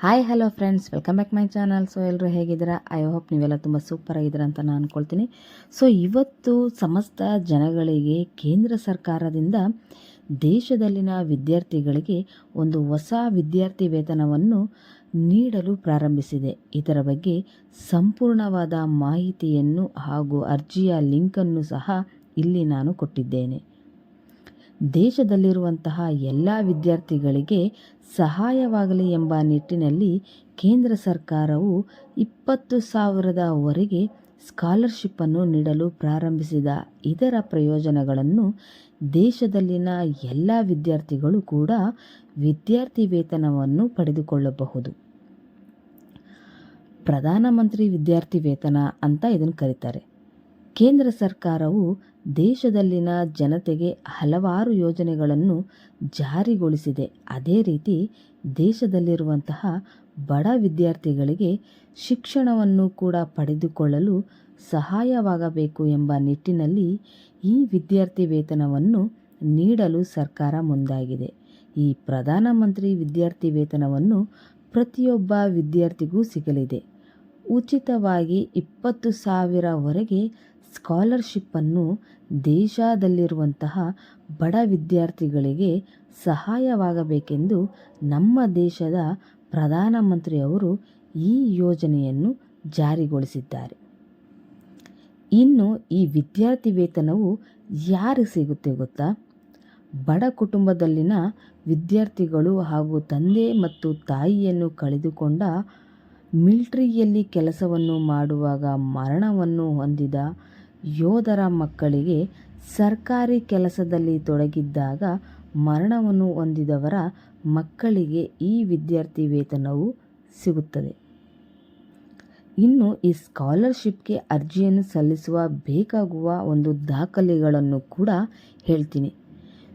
Hi hello friends welcome back my channel so ಎಲ್ಲರೂ ಹೇಗಿದ್ದೀರಾ? I hope ನೀವೆಲ್ಲ ತುಂಬ ಸೂಪರ್ ಆಗಿದ್ದೀರಾ ಅಂತ ನಾನು ಅಂದ್ಕೊಳ್ತೀನಿ ಸೊ ಇವತ್ತು ಸಮಸ್ತ ಜನಗಳಿಗೆ ಕೇಂದ್ರ ಸರ್ಕಾರದಿಂದ ದೇಶದಲ್ಲಿನ ವಿದ್ಯಾರ್ಥಿಗಳಿಗೆ ಒಂದು ಹೊಸ ವಿದ್ಯಾರ್ಥಿ ವೇತನವನ್ನು ನೀಡಲು ಪ್ರಾರಂಭಿಸಿದೆ. ಇದರ ಬಗ್ಗೆ ಸಂಪೂರ್ಣವಾದ ಮಾಹಿತಿಯನ್ನು ಹಾಗೂ ಅರ್ಜಿಯ ಲಿಂಕನ್ನು ಸಹ ಇಲ್ಲಿ ನಾನು ಕೊಟ್ಟಿದ್ದೇನೆ. ದೇಶದಲ್ಲಿರುವಂತಹ ಎಲ್ಲ ವಿದ್ಯಾರ್ಥಿಗಳಿಗೆ ಸಹಾಯವಾಗಲಿ ಎಂಬ ನಿಟ್ಟಿನಲ್ಲಿ ಕೇಂದ್ರ ಸರ್ಕಾರವು ಇಪ್ಪತ್ತು ಸಾವಿರದವರೆಗೆ ಸ್ಕಾಲರ್ಶಿಪ್ಪನ್ನು ನೀಡಲು ಪ್ರಾರಂಭಿಸಿದ ಇದರ ಪ್ರಯೋಜನಗಳನ್ನು ದೇಶದಲ್ಲಿನ ಎಲ್ಲ ವಿದ್ಯಾರ್ಥಿಗಳು ಕೂಡ ವಿದ್ಯಾರ್ಥಿ ವೇತನವನ್ನು ಪಡೆದುಕೊಳ್ಳಬಹುದು. ಪ್ರಧಾನಮಂತ್ರಿ ವಿದ್ಯಾರ್ಥಿ ವೇತನ ಅಂತ ಇದನ್ನು ಕರೀತಾರೆ. ಕೇಂದ್ರ ಸರ್ಕಾರವು ದೇಶದಲ್ಲಿನ ಜನತೆಗೆ ಹಲವಾರು ಯೋಜನೆಗಳನ್ನು ಜಾರಿಗೊಳಿಸಿದೆ. ಅದೇ ರೀತಿ ದೇಶದಲ್ಲಿರುವಂತಹ ಬಡ ವಿದ್ಯಾರ್ಥಿಗಳಿಗೆ ಶಿಕ್ಷಣವನ್ನು ಕೂಡ ಪಡೆದುಕೊಳ್ಳಲು ಸಹಾಯವಾಗಬೇಕು ಎಂಬ ನಿಟ್ಟಿನಲ್ಲಿ ಈ ವಿದ್ಯಾರ್ಥಿ ವೇತನವನ್ನು ನೀಡಲು ಸರ್ಕಾರ ಮುಂದಾಗಿದೆ. ಈ ಪ್ರಧಾನಮಂತ್ರಿ ವಿದ್ಯಾರ್ಥಿ ವೇತನವನ್ನು ಪ್ರತಿಯೊಬ್ಬ ವಿದ್ಯಾರ್ಥಿಗೂ ಸಿಗಲಿದೆ. ಉಚಿತವಾಗಿ ಇಪ್ಪತ್ತು ಸಾವಿರವರೆಗೆ ಸ್ಕಾಲರ್ಶಿಪ್ಪನ್ನು ದೇಶದಲ್ಲಿರುವಂತಹ ಬಡ ವಿದ್ಯಾರ್ಥಿಗಳಿಗೆ ಸಹಾಯವಾಗಬೇಕೆಂದು ನಮ್ಮ ದೇಶದ ಪ್ರಧಾನಮಂತ್ರಿಯವರು ಈ ಯೋಜನೆಯನ್ನು ಜಾರಿಗೊಳಿಸಿದ್ದಾರೆ. ಇನ್ನು ಈ ವಿದ್ಯಾರ್ಥಿ ವೇತನವು ಯಾರಿಗೆ ಸಿಗುತ್ತೆ ಗೊತ್ತಾ? ಬಡ ಕುಟುಂಬದಲ್ಲಿನ ವಿದ್ಯಾರ್ಥಿಗಳು ಹಾಗೂ ತಂದೆ ಮತ್ತು ತಾಯಿಯನ್ನು ಕಳೆದುಕೊಂಡ ಮಿಲ್ಟ್ರಿಯಲ್ಲಿ ಕೆಲಸವನ್ನು ಮಾಡುವಾಗ ಮರಣವನ್ನು ಹೊಂದಿದ ಯೋಧರ ಮಕ್ಕಳಿಗೆ ಸರ್ಕಾರಿ ಕೆಲಸದಲ್ಲಿ ತೊಡಗಿದ್ದಾಗ ಮರಣವನ್ನು ಹೊಂದಿದವರ ಮಕ್ಕಳಿಗೆ ಈ ವಿದ್ಯಾರ್ಥಿ ವೇತನವು ಸಿಗುತ್ತದೆ. ಇನ್ನು ಈ ಸ್ಕಾಲರ್ಶಿಪ್ಗೆ ಅರ್ಜಿಯನ್ನು ಸಲ್ಲಿಸುವ ಬೇಕಾಗುವ ಒಂದು ದಾಖಲೆಗಳನ್ನು ಕೂಡ ಹೇಳ್ತೀನಿ.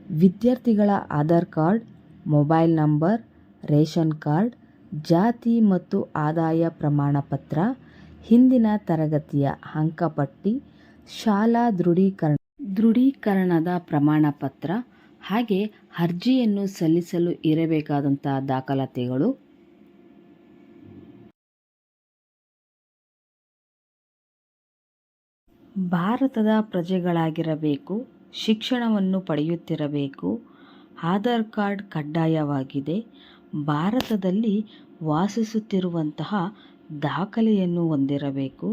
ವಿದ್ಯಾರ್ಥಿಗಳ Aadhaar card, mobile number, ration card, ಜಾತಿ ಮತ್ತು ಆದಾಯ ಪ್ರಮಾಣಪತ್ರ, ಹಿಂದಿನ ತರಗತಿಯ ಅಂಕಪಟ್ಟಿ ಶಾಲಾ ದೃಢೀಕರಣ, ದೃಢೀಕರಣದ ಪ್ರಮಾಣ ಪತ್ರ ಹಾಗೆ ಅರ್ಜಿಯನ್ನು ಸಲ್ಲಿಸಲು ಇರಬೇಕಾದಂತಹ ದಾಖಲಾತಿಗಳು. ಭಾರತದ ಪ್ರಜೆಗಳಾಗಿರಬೇಕು, ಶಿಕ್ಷಣವನ್ನು ಪಡೆಯುತ್ತಿರಬೇಕು, ಆಧಾರ್ ಕಾರ್ಡ್ ಕಡ್ಡಾಯವಾಗಿದೆ, ಭಾರತದಲ್ಲಿ ವಾಸಿಸುತ್ತಿರುವಂತಹ ದಾಖಲೆಯನ್ನು ಹೊಂದಿರಬೇಕು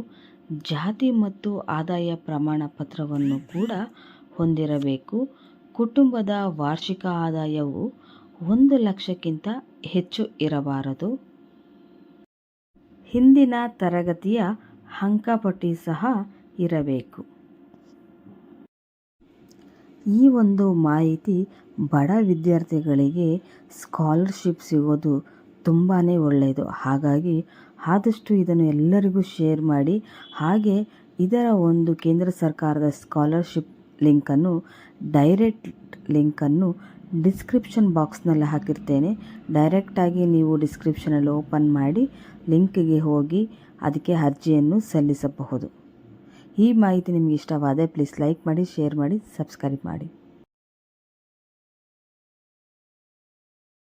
ಜಾತಿ ಮತ್ತು ಆದಾಯ ಪ್ರಮಾಣ ಪತ್ರವನ್ನು ಕೂಡ ಹೊಂದಿರಬೇಕು. ಕುಟುಂಬದ ವಾರ್ಷಿಕ ಆದಾಯವು ಒಂದು ಲಕ್ಷಕ್ಕಿಂತ ಹೆಚ್ಚು ಇರಬಾರದು. ಹಿಂದಿನ ತರಗತಿಯ ಅಂಕಪಟ್ಟಿ ಸಹ ಇರಬೇಕು. ಈ ಒಂದು ಮಾಹಿತಿ ಬಡ ವಿದ್ಯಾರ್ಥಿಗಳಿಗೆ ಸ್ಕಾಲರ್ಶಿಪ್ ಸಿಗೋದು ತುಂಬಾ ಒಳ್ಳೆಯದು. ಹಾಗಾಗಿ ಆದಷ್ಟು ಇದನ್ನು ಎಲ್ಲರಿಗೂ ಶೇರ್ ಮಾಡಿ. ಹಾಗೆ ಇದರ ಒಂದು ಕೇಂದ್ರ ಸರ್ಕಾರದ ಸ್ಕಾಲರ್ಶಿಪ್ ಲಿಂಕನ್ನು, ಡೈರೆಕ್ಟ್ ಲಿಂಕನ್ನು ಡಿಸ್ಕ್ರಿಪ್ಷನ್ ಬಾಕ್ಸ್ನಲ್ಲಿ ಹಾಕಿರ್ತೇನೆ. ಡೈರೆಕ್ಟಾಗಿ ನೀವು ಡಿಸ್ಕ್ರಿಪ್ಷನಲ್ಲಿ ಓಪನ್ ಮಾಡಿ ಲಿಂಕ್ಗೆ ಹೋಗಿ ಅದಕ್ಕೆ ಅರ್ಜಿಯನ್ನು ಸಲ್ಲಿಸಬಹುದು. ಈ ಮಾಹಿತಿ ನಿಮಗೆ ಇಷ್ಟವಾದರೆ ಪ್ಲೀಸ್ ಲೈಕ್ ಮಾಡಿ, ಶೇರ್ ಮಾಡಿ, ಸಬ್ಸ್ಕ್ರೈಬ್ ಮಾಡಿ.